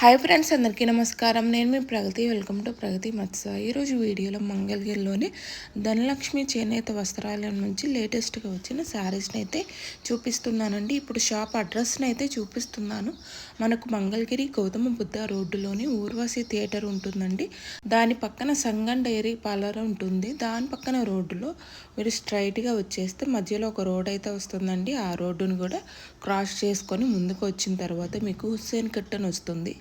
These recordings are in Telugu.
హాయ్ ఫ్రెండ్స్ అందరికీ నమస్కారం. నేను మీ ప్రగతి. వెల్కమ్ టు ప్రగతి మత్స ఈరోజు వీడియోలో మంగళగిరిలోని ధనలక్ష్మి చేనేత వస్త్రాలయం నుంచి లేటెస్ట్గా వచ్చిన శారీస్ని అయితే చూపిస్తున్నానండి. ఇప్పుడు షాప్ అడ్రస్ని అయితే చూపిస్తున్నాను. మనకు మంగళగిరి గౌతమ బుద్ధ రోడ్డులోని ఊర్వశి థియేటర్ ఉంటుందండి. దాని పక్కన సంగం డైరీ పార్లర్ ఉంటుంది. దాని పక్కన రోడ్డులో మీరు స్ట్రైట్గా వచ్చేస్తే మధ్యలో ఒక రోడ్ అయితే వస్తుందండి. ఆ రోడ్డును కూడా క్రాస్ చేసుకొని ముందుకు వచ్చిన తర్వాత మీకు హుస్సేన్ కట్ అని వస్తుంది.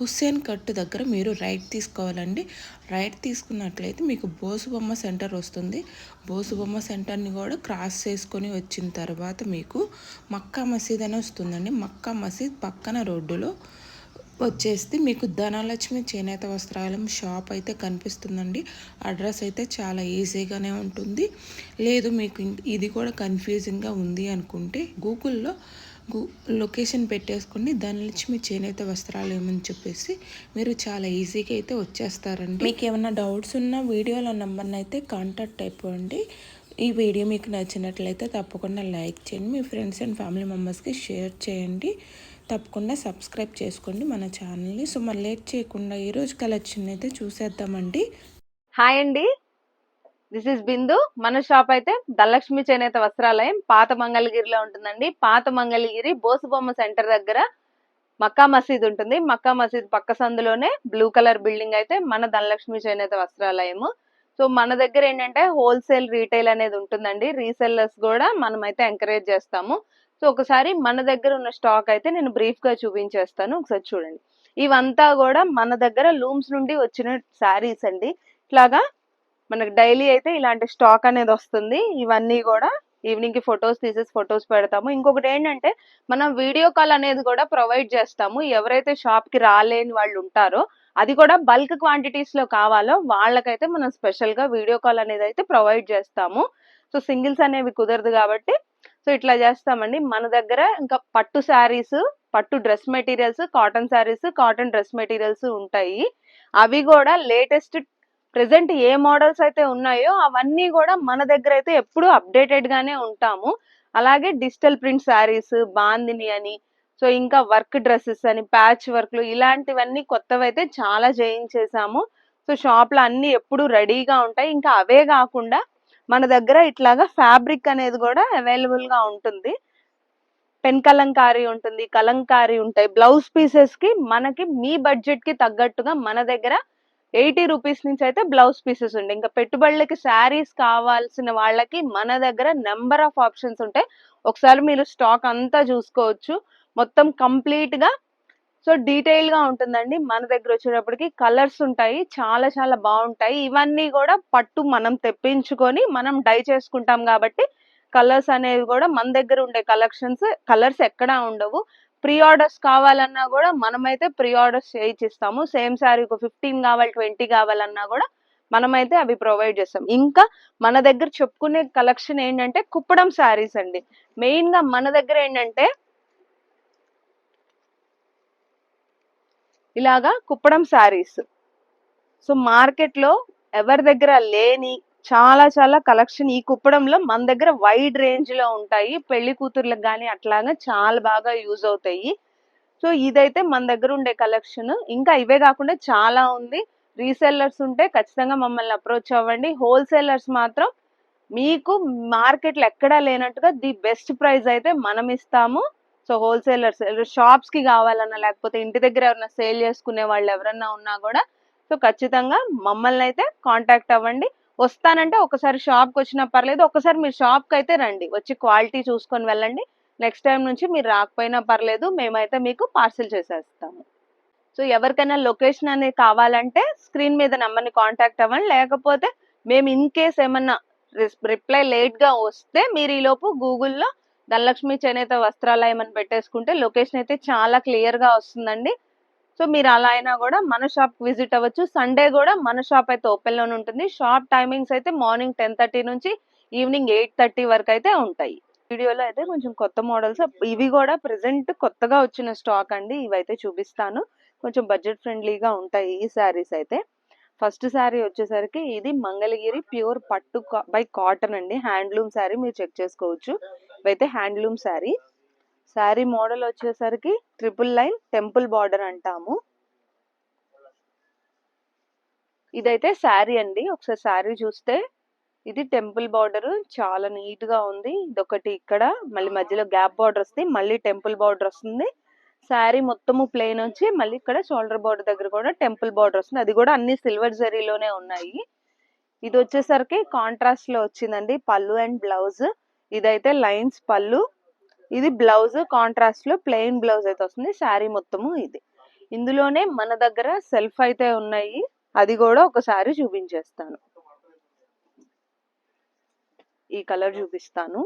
హుస్సేన్ కట్ దగ్గర మీరు రైట్ తీసుకోవాలండి. రైట్ తీసుకున్నట్లయితే మీకు బోసుబొమ్మ సెంటర్ వస్తుంది. బోసుబొమ్మ సెంటర్ని కూడా క్రాస్ చేసుకొని వచ్చిన తర్వాత మీకు మక్కా మసీద్ అని వస్తుందండి. మక్కా మసీద్ పక్కన రోడ్డులో వచ్చేస్తే మీకు ధనలక్ష్మి చేనేత వస్త్రాలయం షాప్ అయితే కనిపిస్తుందండి. అడ్రస్ అయితే చాలా ఈజీగానే ఉంటుంది. లేదు మీకు ఇది కూడా కన్ఫ్యూజింగ్గా ఉంది అనుకుంటే గూగుల్లో గూ లొకేషన్ పెట్టేసుకుని ధనలక్ష్మి చేనేత వస్త్రాలు ఏమని చెప్పేసి మీరు చాలా ఈజీగా అయితే వచ్చేస్తారండి. మీకు ఏమైనా డౌట్స్ ఉన్న వీడియోలో నెంబర్ని అయితే కాంటాక్ట్ అయిపోండి. ఈ వీడియో మీకు నచ్చినట్లయితే తప్పకుండా లైక్ చేయండి. మీ ఫ్రెండ్స్ అండ్ ఫ్యామిలీ మెంబర్స్కి షేర్ చేయండి. తప్పకుండా సబ్స్క్రైబ్ చేసుకోండి మన ఛానల్ని. సో మరి లేట్ చేయకుండా ఈరోజు కలెక్షన్ అయితే చూసేద్దామండి. హాయ్ అండి. దిస్ ఇస్ బిందు మన షాప్ అయితే ధనలక్ష్మి చేనేత వస్త్రాలయం పాత మంగళగిరిలో ఉంటుందండి. పాత మంగళగిరి బోసుబొమ్మ సెంటర్ దగ్గర మక్కా మసీద్ ఉంటుంది. మక్కా మసీద్ పక్క సందులోనే బ్లూ కలర్ బిల్డింగ్ అయితే మన ధనలక్ష్మి చేనేత వస్త్రాలయము సో మన దగ్గర ఏంటంటే హోల్సేల్ రీటైల్ అనేది ఉంటుందండి. రీసెల్లర్స్ కూడా మనమైతే ఎంకరేజ్ చేస్తాము. సో ఒకసారి మన దగ్గర ఉన్న స్టాక్ అయితే నేను బ్రీఫ్గా చూపించేస్తాను. ఒకసారి చూడండి. ఇవంతా కూడా మన దగ్గర లూమ్స్ నుండి వచ్చిన శారీస్ అండి. ఇట్లాగా మనకు డైలీ అయితే ఇలాంటి స్టాక్ అనేది వస్తుంది. ఇవన్నీ కూడా ఈవినింగ్కి ఫొటోస్ తీసేసి ఫొటోస్ పెడతాము. ఇంకొకటి ఏంటంటే మనం వీడియో కాల్ అనేది కూడా ప్రొవైడ్ చేస్తాము. ఎవరైతే షాప్కి రాలేని వాళ్ళు ఉంటారో అది కూడా బల్క్ క్వాంటిటీస్లో కావాలో వాళ్ళకైతే మనం స్పెషల్గా వీడియో కాల్ అనేది అయితే ప్రొవైడ్ చేస్తాము. సో సింగిల్స్ అనేవి కుదరదు కాబట్టి సో ఇట్లా చేస్తామండి. మన దగ్గర ఇంకా పట్టు శారీస్ పట్టు dress materials cotton saris cotton dress materials ఉంటాయి. అవి కూడా లేటెస్ట్ ప్రెసెంట్ ఏ మోడల్స్ అయితే ఉన్నాయో అవన్నీ కూడా మన దగ్గర అయితే ఎప్పుడు అప్డేటెడ్ గానే ఉంటాము. అలాగే డిజిటల్ ప్రింట్ శారీస్ బాందిని అని సో ఇంకా వర్క్ డ్రెస్సెస్ అని ప్యాచ్ వర్క్లు ఇలాంటివన్నీ కొత్తవి అయితే చాలా చేయించేసాము. సో షాప్లో అన్ని ఎప్పుడు రెడీగా ఉంటాయి. ఇంకా అవే కాకుండా మన దగ్గర ఇట్లాగా ఫ్యాబ్రిక్ అనేది కూడా అవైలబుల్గా ఉంటుంది. పెన్ కలంకారీ ఉంటుంది కలంకారీ ఉంటాయి. బ్లౌజ్ పీసెస్కి మనకి మీ బడ్జెట్కి తగ్గట్టుగా మన దగ్గర ఎయిటీ రూపీస్ నుంచి అయితే బ్లౌజ్ పీసెస్ ఉంటాయి ఇంకా పెట్టుబడులకి శారీస్ కావాల్సిన వాళ్ళకి మన దగ్గర నెంబర్ ఆఫ్ ఆప్షన్స్ ఉంటాయి ఒకసారి మీరు స్టాక్ అంతా చూసుకోవచ్చు. మొత్తం కంప్లీట్గా సో డీటెయిల్గా ఉంటుందండి మన దగ్గర వచ్చేటప్పటికి. కలర్స్ ఉంటాయి చాలా చాలా బాగుంటాయి. ఇవన్నీ కూడా పట్టు మనం తెప్పించుకొని మనం డై చేసుకుంటాం కాబట్టి కలర్స్ అనేవి కూడా మన దగ్గర ఉండే కలెక్షన్స్ కలర్స్ ఎక్కడా ఉండవు. ప్రీ ఆర్డర్స్ కావాలన్నా కూడా మనమైతే ప్రీ ఆర్డర్స్ చేయించిస్తాము సేమ్ శారీ ఒక ఫిఫ్టీన్ కావాలి ట్వంటీ కావాలన్నా కూడా మనమైతే అవి ప్రొవైడ్ చేస్తాం. ఇంకా మన దగ్గర చెప్పుకునే కలెక్షన్ ఏంటంటే కుప్పడం శారీస్ అండి. మెయిన్గా మన దగ్గర ఏంటంటే ఇలాగా కుప్పడం శారీస్. సో మార్కెట్లో ఎవరి దగ్గర లేని చాలా చాలా కలెక్షన్ ఈ కుప్పడంలో మన దగ్గర వైడ్ రేంజ్లో ఉంటాయి. పెళ్ళి కూతుర్లకు కానీ అట్లాగా చాలా బాగా యూజ్ అవుతాయి. సో ఇదైతే మన దగ్గర ఉండే కలెక్షన్. ఇంకా ఇవే కాకుండా చాలా ఉంది. రీసెల్లర్స్ ఉంటే ఖచ్చితంగా మమ్మల్ని అప్రోచ్ అవ్వండి. హోల్సేలర్స్ మాత్రం మీకు మార్కెట్లో ఎక్కడా లేనట్టుగా ది బెస్ట్ ప్రైస్ అయితే మనం ఇస్తాము. సో హోల్సేలర్స్ షాప్స్కి కావాలన్నా లేకపోతే ఇంటి దగ్గర ఎవరైనా సేల్ చేసుకునే వాళ్ళు ఎవరన్నా ఉన్నా కూడా సో ఖచ్చితంగా మమ్మల్ని అయితే కాంటాక్ట్ అవ్వండి. వస్తానంటే ఒకసారి షాప్కి వచ్చినా పర్లేదు ఒకసారి మీరు షాప్కి అయితే రండి. వచ్చి క్వాలిటీ చూసుకొని వెళ్ళండి. నెక్స్ట్ టైం నుంచి మీరు రాకపోయినా పర్లేదు మేమైతే మీకు పార్సిల్ చేసేస్తాము. సో ఎవరికైనా లొకేషన్ అనేది కావాలంటే స్క్రీన్ మీద నెంబర్ని కాంటాక్ట్ అవ్వండి. లేకపోతే మేము ఇన్ కేస్ ఏమన్నా రిప్లై లేట్గా వస్తే మీరు ఈలోపు గూగుల్లో ధనలక్ష్మి చేనేత వస్త్రాలయం అని పెట్టేసుకుంటే లొకేషన్ అయితే చాలా క్లియర్గా వస్తుందండి. సో మీరు అలా అయినా కూడా మన షాప్కి విజిట్ అవ్వచ్చు. సండే కూడా మన షాప్ అయితే ఓపెన్లోనే ఉంటుంది. షాప్ టైమింగ్స్ అయితే మార్నింగ్ టెన్ థర్టీ నుంచి ఈవినింగ్ ఎయిట్ థర్టీ వరకు అయితే ఉంటాయి. వీడియోలో అయితే కొంచెం కొత్త మోడల్స్ ఇవి కూడా ప్రెసెంట్ కొత్తగా వచ్చిన స్టాక్ అండి. ఇవైతే చూపిస్తాను. కొంచెం బడ్జెట్ ఫ్రెండ్లీగా ఉంటాయి ఈ శారీస్ అయితే. ఫస్ట్ శారీ వచ్చేసరికి ఇది మంగళగిరి ప్యూర్ పట్టు బై కాటన్ అండి. హ్యాండ్లూమ్ శారీ మీరు చెక్ చేసుకోవచ్చు. అయితే హ్యాండ్లూమ్ శారీ. శారీ మోడల్ వచ్చేసరికి ట్రిపుల్ లైన్ టెంపుల్ బార్డర్ అంటాము. ఇదైతే శారీ అండి. ఒకసారి శారీ చూస్తే ఇది టెంపుల్ బార్డర్. చాలా నీట్గా ఉంది. ఇదొకటి ఇక్కడ మళ్ళీ మధ్యలో గ్యాప్ బార్డర్ వస్తుంది. మళ్ళీ టెంపుల్ బార్డర్ వస్తుంది. శారీ మొత్తము ప్లెయిన్ వచ్చి మళ్ళీ ఇక్కడ షోల్డర్ బార్డర్ దగ్గర కూడా టెంపుల్ బార్డర్ వస్తుంది. అది కూడా అన్ని సిల్వర్ జరీలోనే ఉన్నాయి. ఇది వచ్చేసరికి కాంట్రాస్ట్లో వచ్చిందండి. పళ్ళు అండ్ బ్లౌజ్ ఇదైతే లైన్స్ పళ్ళు. ఇది బ్లౌజ్ కాంట్రాస్ట్లో ప్లెయిన్ బ్లౌజ్ అయితే వస్తుంది. శారీ మొత్తము ఇది. ఇందులోనే మన దగ్గర సెల్ఫ్ అయితే ఉన్నాయి. అది కూడా ఒకసారి చూపించేస్తాను. ఈ కలర్ చూపిస్తాను.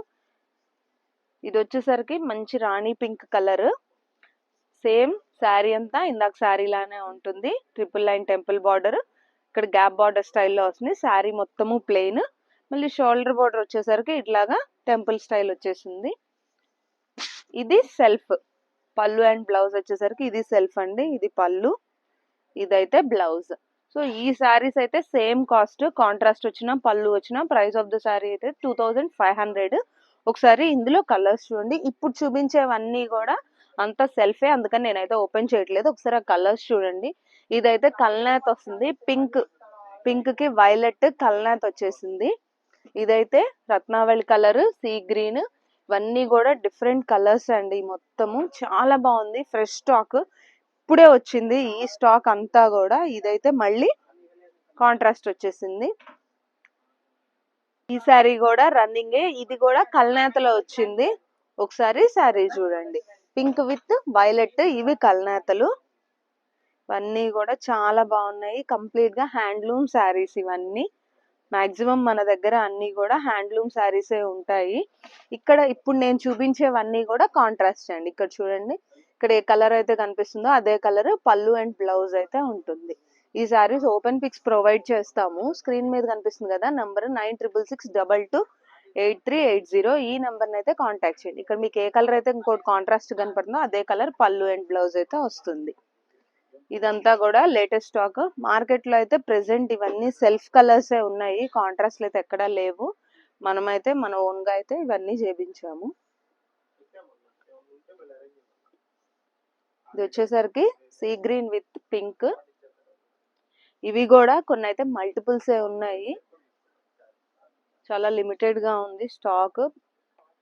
ఇది వచ్చేసరికి మంచి రాణి పింక్ కలర్ సేమ్ శారీ అంతా ఇందాక శారీ లానే ఉంటుంది. Triple line temple border. ఇక్కడ గ్యాప్ బార్డర్ స్టైల్లో వస్తుంది. శారీ మొత్తము ప్లెయిన్. మళ్ళీ షోల్డర్ బార్డర్ వచ్చేసరికి ఇట్లాగా టెంపుల్ స్టైల్ వచ్చేసింది. ఇది సెల్ఫ్. పళ్ళు అండ్ బ్లౌజ్ వచ్చేసరికి ఇది సెల్ఫ్ అండి. ఇది పళ్ళు. ఇదైతే బ్లౌజ్. సో ఈ శారీస్ అయితే సేమ్ కాస్ట్. కాంట్రాస్ట్ వచ్చిన పళ్ళు వచ్చిన ప్రైస్ ఆఫ్ ద శారీ అయితే టూ థౌజండ్ ఫైవ్ హండ్రెడ్. ఒకసారి ఇందులో కలర్స్ చూడండి. ఇప్పుడు చూపించేవన్నీ కూడా అంత సెల్ఫే అందుకని నేనైతే ఓపెన్ చేయట్లేదు. ఒకసారి ఆ కలర్స్ చూడండి. ఇదైతే కల్నాత్ వస్తుంది. పింక్ పింక్కి వైలెట్ కల్నాత్ వచ్చేసింది. ఇదైతే రత్నావళి కలర్ సీ గ్రీన్. ఇవన్నీ కూడా డిఫరెంట్ కలర్స్ అండి మొత్తము. చాలా బాగుంది. ఫ్రెష్ స్టాక్ ఇప్పుడే వచ్చింది. ఈ స్టాక్ అంతా కూడా. ఇదైతే మళ్ళీ కాంట్రాస్ట్ వచ్చేసింది. ఈ శారీ కూడా రన్నింగే. ఇది కూడా కల్నేతలో వచ్చింది. ఒకసారి శారీ చూడండి. పింక్ విత్ వైలెట్ ఇవి కల్నేతలు. ఇవన్నీ కూడా చాలా బాగున్నాయి. కంప్లీట్గా హ్యాండ్లూమ్ శారీస్ ఇవన్నీ. మాక్సిమం మన దగ్గర అన్ని కూడా హ్యాండ్లూమ్ శారీసే ఉంటాయి. ఇక్కడ ఇప్పుడు నేను చూపించేవన్నీ కూడా కాంట్రాస్ట్ అండి. ఇక్కడ చూడండి. ఇక్కడ ఏ కలర్ అయితే కనిపిస్తుందో అదే కలర్ పళ్ళు అండ్ బ్లౌజ్ అయితే ఉంటుంది. ఈ శారీస్ ఓపెన్ పిక్స్ ప్రొవైడ్ చేస్తాము. స్క్రీన్ మీద కనిపిస్తుంది కదా number nine triple six double two. Eight three eight zero ఈ నెంబర్ని అయితే కాంటాక్ట్ చేయండి. ఇక్కడ మీకు ఏ కలర్ అయితే ఇంకోటి కాంట్రాస్ట్ కనపడుతుందో అదే కలర్ పళ్ళు అండ్ బ్లౌజ్ అయితే వస్తుంది. ఇదంతా కూడా లేటెస్ట్ స్టాక్ మార్కెట్లో అయితే ప్రెసెంట్ ఇవన్నీ సెల్ఫ్ కలర్స్ ఉన్నాయి. కాంట్రాస్ట్లు అయితే ఎక్కడా లేవు. మనమైతే మన ఓన్గా అయితే ఇవన్నీ చేపించాము. ఇది వచ్చేసరికి సీ గ్రీన్ విత్ పింక్ ఇవి కూడా కొన్ని అయితే మల్టిపుల్స్ ఉన్నాయి. చాలా లిమిటెడ్గా ఉంది స్టాక్.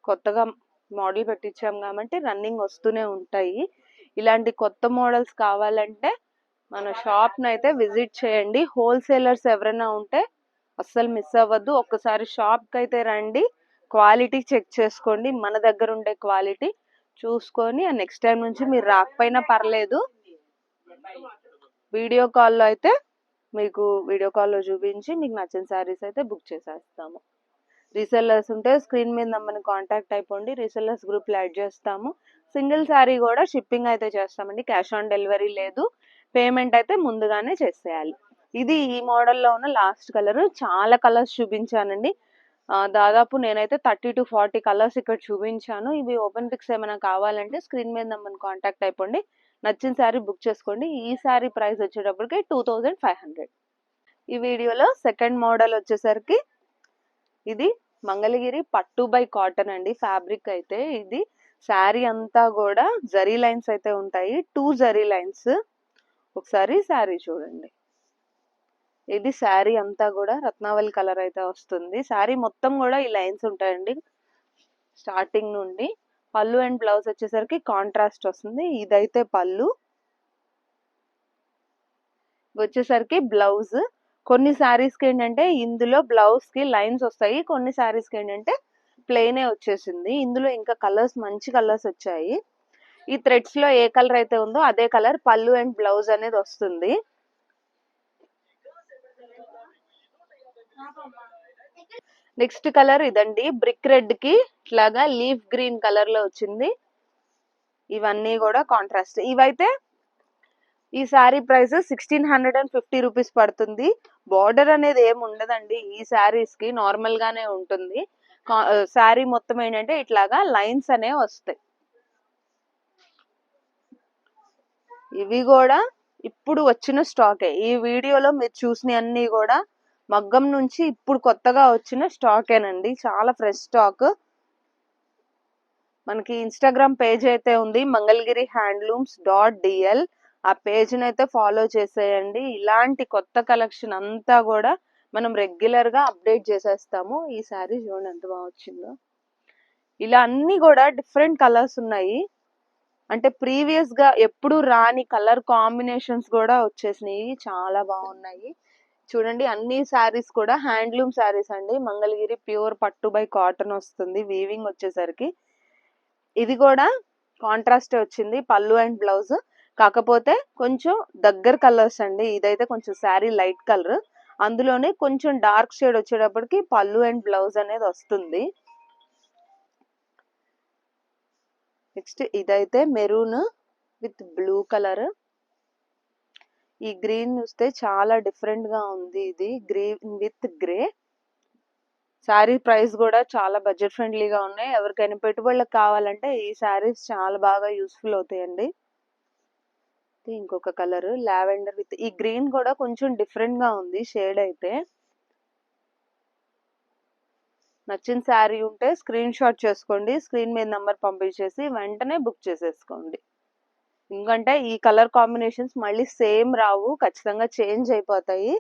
కొత్తగా మోడల్ పెట్టించాం కాబట్టి రన్నింగ్ వస్తూనే ఉంటాయి. ఇలాంటి కొత్త మోడల్స్ కావాలంటే మన షాప్ను అయితే విజిట్ చేయండి. హోల్సేలర్స్ ఎవరైనా ఉంటే అస్సలు మిస్ అవ్వద్దు. ఒక్కసారి షాప్కి అయితే రండి. క్వాలిటీ చెక్ చేసుకోండి. మన దగ్గర ఉండే క్వాలిటీ చూసుకొని నెక్స్ట్ టైం నుంచి మీరు రాకపోయినా పర్లేదు. వీడియో కాల్లో అయితే మీకు వీడియో కాల్లో చూపించి మీకు నచ్చిన శారీస్ అయితే బుక్ చేసేస్తాము. రీసెల్లర్స్ ఉంటే స్క్రీన్ మీద నమ్మని కాంటాక్ట్ అయిపోండి రీసెల్లర్స్ గ్రూప్లో యాడ్ చేస్తాము. సింగిల్ శారీ కూడా షిప్పింగ్ అయితే చేస్తామండి. క్యాష్ ఆన్ డెలివరీ లేదు. పేమెంట్ అయితే ముందుగానే చేసేయాలి. ఇది ఈ మోడల్లో ఉన్న లాస్ట్ కలర్ చాలా కలర్స్ చూపించానండి. దాదాపు నేనైతే థర్టీ టు ఫార్టీ కలర్స్ ఇక్కడ చూపించాను. ఇవి ఓపెన్ పిక్స్ ఏమైనా కావాలంటే స్క్రీన్ మీద నమ్మని కాంటాక్ట్ అయిపోండి నచ్చిన శారీ బుక్ చేసుకోండి. ఈ శారీ ప్రైస్ వచ్చేటప్పటికి టూ థౌజండ్ ఫైవ్ హండ్రెడ్ ఈ వీడియోలో సెకండ్ మోడల్ వచ్చేసరికి ఇది మంగళగిరి పట్టు బై కాటన్ అండి ఫ్యాబ్రిక్ అయితే. ఇది శారీ అంతా కూడా జరీ లైన్స్ అయితే ఉంటాయి. టూ జరీ లైన్స్. ఒకసారి శారీ చూడండి. ఇది శారీ అంతా కూడా రత్నావళి కలర్ అయితే వస్తుంది. శారీ మొత్తం కూడా ఈ లైన్స్ ఉంటాయండి. స్టార్టింగ్ నుండి పళ్ళు అండ్ బ్లౌజ్ వచ్చేసరికి కాంట్రాస్ట్ వస్తుంది. ఇదైతే పళ్ళు. వచ్చేసరికి బ్లౌజ్. కొన్ని శారీస్కి ఏంటంటే ఇందులో బ్లౌజ్కి లైన్స్ వస్తాయి. కొన్ని శారీస్కి ఏంటంటే ప్లెయినే వచ్చేసింది. ఇందులో ఇంకా కలర్స్ మంచి కలర్స్ వచ్చాయి. ఈ థ్రెడ్స్లో ఏ కలర్ అయితే ఉందో అదే కలర్ పళ్ళు అండ్ బ్లౌజ్ అనేది వస్తుంది. నెక్స్ట్ కలర్ ఇదండి. బ్రిక్ రెడ్కి ఇట్లాగా లీఫ్ గ్రీన్ కలర్లో వచ్చింది. ఇవన్నీ కూడా కాంట్రాస్ట్ ఇవైతే ఈ sari price sixteen hundred and fifty rupees పడుతుంది. బార్డర్ అనేది ఏమి ఉండదండి. ఈ శారీస్కి నార్మల్ గానే ఉంటుంది. శారీ మొత్తం ఏంటంటే ఇట్లాగా లైన్స్ అనేవి వస్తాయి. ఇవి కూడా ఇప్పుడు వచ్చిన స్టాకే. ఈ వీడియోలో మీరు చూసిన అన్ని కూడా మగ్గం నుంచి ఇప్పుడు కొత్తగా వచ్చిన స్టాకేనండి. చాలా ఫ్రెష్ స్టాక్. మనకి ఇన్స్టాగ్రామ్ పేజ్ అయితే ఉంది. మంగళగిరి హ్యాండ్లూమ్స్ డాట్ డిఎల్ ఆ పేజ్ని అయితే ఫాలో చేసేయండి. ఇలాంటి కొత్త కలెక్షన్ అంతా కూడా మనం రెగ్యులర్గా అప్డేట్ చేసేస్తాము. ఈ శారీ చూడండి ఎంత బాగా వచ్చిందో. ఇలా అన్నీ కూడా డిఫరెంట్ కలర్స్ ఉన్నాయి. అంటే ప్రీవియస్గా ఎప్పుడు రాని కలర్ కాంబినేషన్స్ కూడా వచ్చేసినాయి. చాలా బాగున్నాయి. చూడండి అన్ని శారీస్ కూడా హ్యాండ్లూమ్ శారీస్ అండి. మంగళగిరి ప్యూర్ పట్టు బై కాటన్ వస్తుంది. వీవింగ్ వచ్చేసరికి. ఇది కూడా కాంట్రాస్ట్ వచ్చింది. పళ్ళు అండ్ బ్లౌజ్. కాకపోతే కొంచెం దగ్గర కలర్స్ అండి. ఇదైతే కొంచెం శారీ లైట్ కలర్ అందులోనే కొంచెం డార్క్ షేడ్ వచ్చేటప్పటికి పళ్ళు అండ్ బ్లౌజ్ అనేది వస్తుంది. నెక్స్ట్ ఇదైతే మెరూన్ విత్ బ్లూ కలర్ ఈ గ్రీన్ చూస్తే చాలా డిఫరెంట్గా ఉంది ఇది. Green with grey sari price కూడా చాలా బడ్జెట్ ఫ్రెండ్లీగా ఉన్నాయి. ఎవరికైనా పెట్టుబడులకు కావాలంటే ఈ శారీస్ చాలా బాగా యూస్ఫుల్ అవుతాయండి. ఇది ఇంకొక కలర్ లావెండర్ విత్ ఈ గ్రీన్ కూడా కొంచెం డిఫరెంట్గా ఉంది షేడ్ అయితే. నచ్చిన శారీ ఉంటే స్క్రీన్ షాట్ చేసుకోండి స్క్రీన్ మీద నెంబర్ పంపించేసి వెంటనే బుక్ చేసేసుకోండి. ఎందుకంటే ఈ కలర్ కాంబినేషన్స్ మళ్ళీ సేమ్ రావు ఖచ్చితంగా చేంజ్ అయిపోతాయి.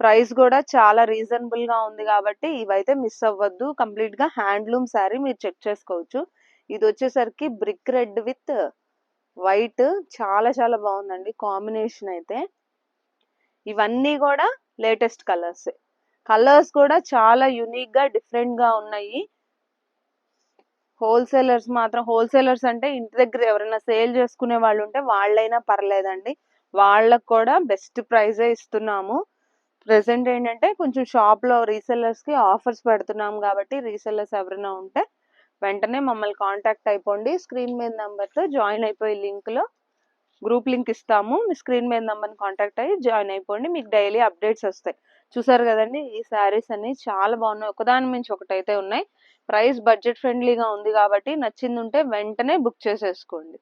ప్రైస్ కూడా చాలా రీజనబుల్గా ఉంది కాబట్టి ఇవైతే మిస్ అవ్వద్దు. కంప్లీట్గా హ్యాండ్లూమ్ శారీ మీరు చెక్ చేసుకోవచ్చు. ఇది వచ్చేసరికి బ్రిక్ రెడ్ విత్ వైట్ చాలా చాలా బాగుందండి కాంబినేషన్ అయితే. ఇవన్నీ కూడా లేటెస్ట్ కలర్స్. కలర్స్ కూడా చాలా యునిక్గా గా డిఫరెంట్గా ఉన్నాయి. హోల్సేలర్స్ మాత్రం హోల్సేలర్స్ అంటే ఇంటి దగ్గర ఎవరైనా సేల్ చేసుకునే వాళ్ళు ఉంటే వాళ్ళైనా పర్లేదండి. వాళ్ళకు కూడా బెస్ట్ ప్రైజే ఇస్తున్నాము. ప్రెసెంట్ ఏంటంటే కొంచెం షాప్లో కి ఆఫర్స్ పెడుతున్నాం కాబట్టి రీసెల్లర్స్ ఎవరైనా ఉంటే వెంటనే మమ్మల్ని కాంటాక్ట్ అయిపోండి. స్క్రీన్ మీద నెంబర్తో జాయిన్ అయిపోయి లింక్లో గ్రూప్ లింక్ ఇస్తాము. మీ స్క్రీన్ మీద నెంబర్ కాంటాక్ట్ అయ్యి జాయిన్ అయిపోండి. మీకు డైలీ అప్డేట్స్ వస్తాయి. చూసారు కదండి ఈ శారీస్ అన్ని చాలా బాగున్నాయి. ఒకదాని మించి ఒకటైతే ఉన్నాయి. ప్రైస్ బడ్జెట్ ఫ్రెండ్లీగా ఉంది కాబట్టి నచ్చింది ఉంటే వెంటనే బుక్ చేసేసుకోండి.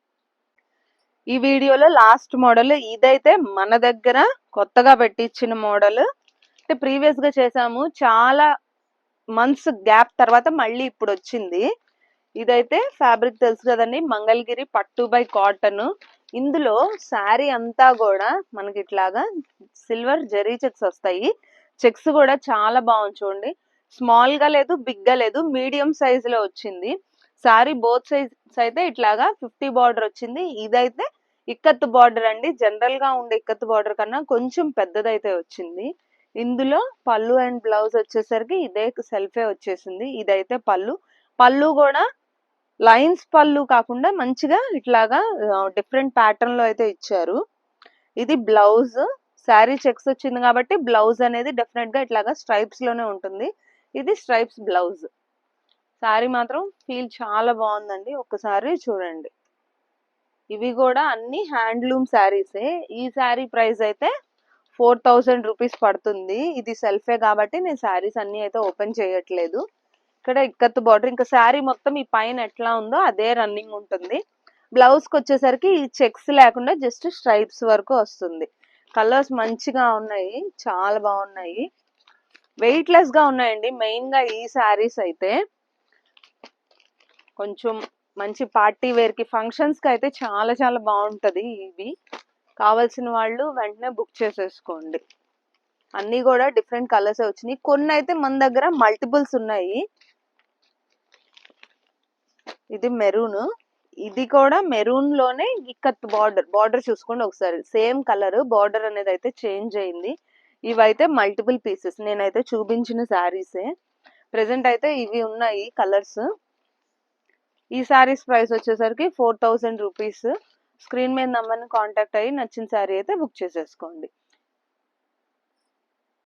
ఈ వీడియోలో లాస్ట్ మోడల్ ఇదైతే మన దగ్గర కొత్తగా పెట్టించిన మోడల్ అంటే ప్రీవియస్గా చేసాము. చాలా మంత్స్ గ్యాప్ తర్వాత మళ్ళీ ఇప్పుడు వచ్చింది. ఇదైతే ఫ్యాబ్రిక్ తెలుసు కదండి. మంగళగిరి పట్టు బై కాటన్. ఇందులో శారీ అంతా కూడా మనకి ఇట్లాగా సిల్వర్ జరీ చెక్స్ వస్తాయి. చెక్స్ కూడా చాలా బాగుంది చూడండి. స్మాల్గా లేదు బిగ్గా లేదు మీడియం సైజ్లో వచ్చింది. సారీ బోత్ సైజ్ అయితే ఇట్లాగా ఫిఫ్టీ బార్డర్ వచ్చింది. ఇదైతే ఇక్కత్ బార్డర్ అండి. జనరల్గా ఉండే ఇక్కత్ బార్డర్ కన్నా కొంచెం పెద్దదైతే వచ్చింది. ఇందులో పళ్ళు అండ్ బ్లౌజ్ వచ్చేసరికి ఇదే సెల్ఫే వచ్చేసింది. ఇదైతే పళ్ళు. పళ్ళు కూడా లైన్స్ పళ్ళు కాకుండా మంచిగా ఇట్లాగా డిఫరెంట్ ప్యాటర్న్లో అయితే ఇచ్చారు. ఇది బ్లౌజ్. శారీ చెక్స్ వచ్చింది కాబట్టి బ్లౌజ్ అనేది డెఫినెట్గా ఇట్లాగా స్ట్రైప్స్లోనే ఉంటుంది. ఇది స్ట్రైప్స్ బ్లౌజ్. శారీ మాత్రం ఫీల్ చాలా బాగుందండి. ఒకసారి చూడండి. ఇవి కూడా అన్ని హ్యాండ్లూమ్ శారీసే. ఈ శారీ ప్రైస్ అయితే ఫోర్ థౌజండ్ రూపీస్ పడుతుంది. ఇది సెల్ఫే కాబట్టి నేను శారీస్ అన్ని అయితే ఓపెన్ చేయట్లేదు. ఇక్కడ ఇక్కత్ బార్డర్ ఇంకా శారీ మొత్తం ఈ పైన ఎట్లా ఉందో అదే రన్నింగ్ ఉంటుంది. బ్లౌజ్కి వచ్చేసరికి ఈ చెక్స్ లేకుండా జస్ట్ స్ట్రైప్స్ వరకు వస్తుంది. కలర్స్ మంచిగా ఉన్నాయి. చాలా బాగున్నాయి. వెయిట్లెస్గా ఉన్నాయండి. మెయిన్గా ఈ శారీస్ అయితే. కొంచెం మంచి పార్టీ వేర్కి ఫంక్షన్స్కి అయితే చాలా చాలా బాగుంటుంది ఇవి. కావాల్సిన వాళ్ళు వెంటనే బుక్ చేసేసుకోండి. అన్నీ కూడా డిఫరెంట్ కలర్స్ వచ్చినాయి. కొన్ని అయితే మన దగ్గర మల్టిపుల్స్ ఉన్నాయి. ఇది మెరూన్. ఇది కూడా మెరూన్లోనే ఇక్కత్ బార్డర్ బార్డర్ చూసుకోండి ఒకసారి. సేమ్ కలర్ బార్డర్ అనేది అయితే చేంజ్ అయింది. ఇవైతే మల్టిపుల్ పీసెస్. నేనైతే చూపించిన శారీసే. ప్రెసెంట్ అయితే ఇవి ఉన్నాయి కలర్స్. ఈ శారీస్ ప్రైస్ వచ్చేసరికి ఫోర్ థౌజండ్ రూపీస్. స్క్రీన్ మీద నమ్మని కాంటాక్ట్ అయ్యి నచ్చిన శారీ అయితే బుక్ చేసేసుకోండి.